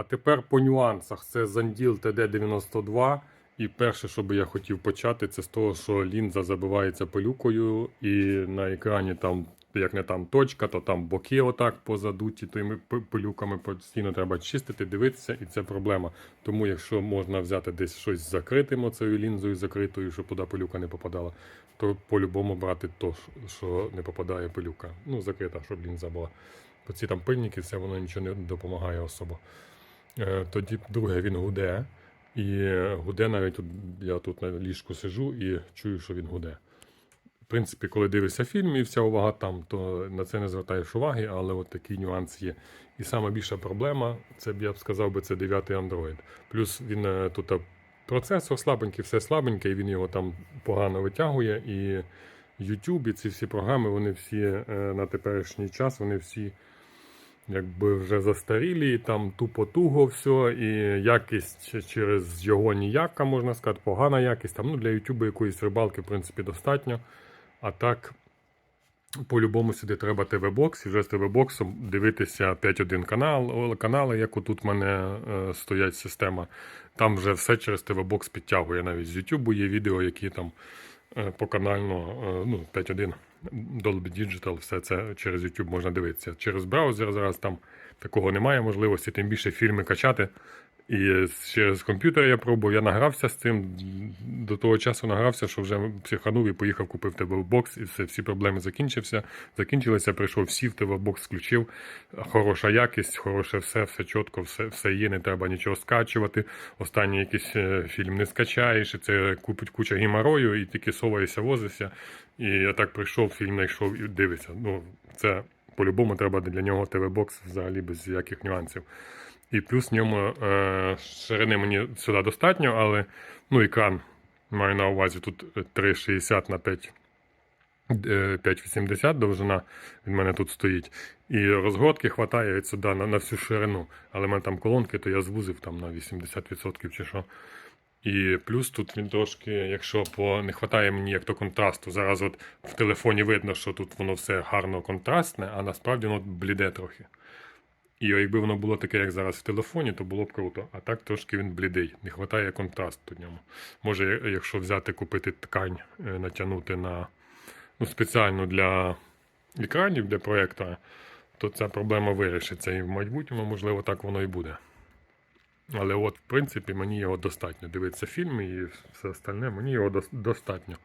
А тепер по нюансах. Це Занділ TD92. І перше, що би я хотів почати, це з того, що лінза забивається пилюкою, і на екрані там, як не там точка, то там боки отак позадуті тими пилюками постійно треба чистити, дивитися, і це проблема. Тому, якщо можна взяти десь щось закритим оцею лінзою закритою, щоб туди пилюка не попадала, то по-любому брати то, що не попадає пилюка. Ну, закрита, щоб лінза була. Бо ці там пильники, все воно нічого не допомагає особо. Е, Тоді, друге, він гуде. І гуде навіть я тут на ліжку сижу і чую, що він гуде. В принципі, коли дивишся фільм і вся увага там, то на це не звертаєш уваги, але от такий нюанс є. І саме більша проблема, це я б сказав би, це 9 Android. Плюс він е, тут е, процесор слабенький, все слабеньке, і він його там погано витягує. І YouTube, і ці всі програми, вони всі на теперішній час, вони всі якби вже застарілі, і там тупо туго все, і якість через його ніяка, можна сказати, погана якість. Там, ну, для YouTube якоїсь рибалки, в принципі, достатньо. А так, по-любому сюди треба ТВ-бокс, і вже з ТВ-боксом дивитися 5.1 канал, канали, як отут в мене е, стоять система. Там вже все через ТВ-бокс підтягує. Навіть з YouTube є відео, які там поканально, е, ну, 5.1 Dolby Digital, все це через YouTube можна дивитися. Через браузер зараз там такого немає можливості, тим більше фільми качати. І через комп'ютер я пробував, я награвся з цим. До того часу награвся, що вже психанув і поїхав, купив TV бокс, і все, всі проблеми закінчився. Закінчилися, прийшов, сів, TV бокс включив. Хороша якість, хороше все, все чітко, все, все є, не треба нічого скачувати. Останній якийсь е, фільм не скачаєш, і це купить куча геморою, і тільки соваєшся, возишся. І я так прийшов, фільм знайшов і дивився. Ну, це по-любому треба для нього TV-бокс взагалі без ніяких нюансів. І плюс в ньому е, ширини мені сюди достатньо, але ну, екран маю на увазі тут 3,60 на 5. е, 5,80 довжина від мене тут стоїть. І розгортки від сюди на, на всю ширину. Але в мене там колонки, то я звузив там на 80% чи що. І плюс тут він трошки, якщо по не вистачає мені як то контрасту. Зараз от в телефоні видно, що тут воно все гарно контрастне, а насправді воно бліде трохи. І якби воно було таке, як зараз в телефоні, то було б круто. А так трошки він блідий. Не вистачає контрасту ньому. Може, якщо взяти, купити ткань, е, натягнути на ну, спеціально для екранів, для проєктора, то ця проблема вирішиться. І в майбутньому, можливо, так воно і буде. Але от, в принципі, мені його достатньо. Дивитися фільми і все остальне, мені його достатньо.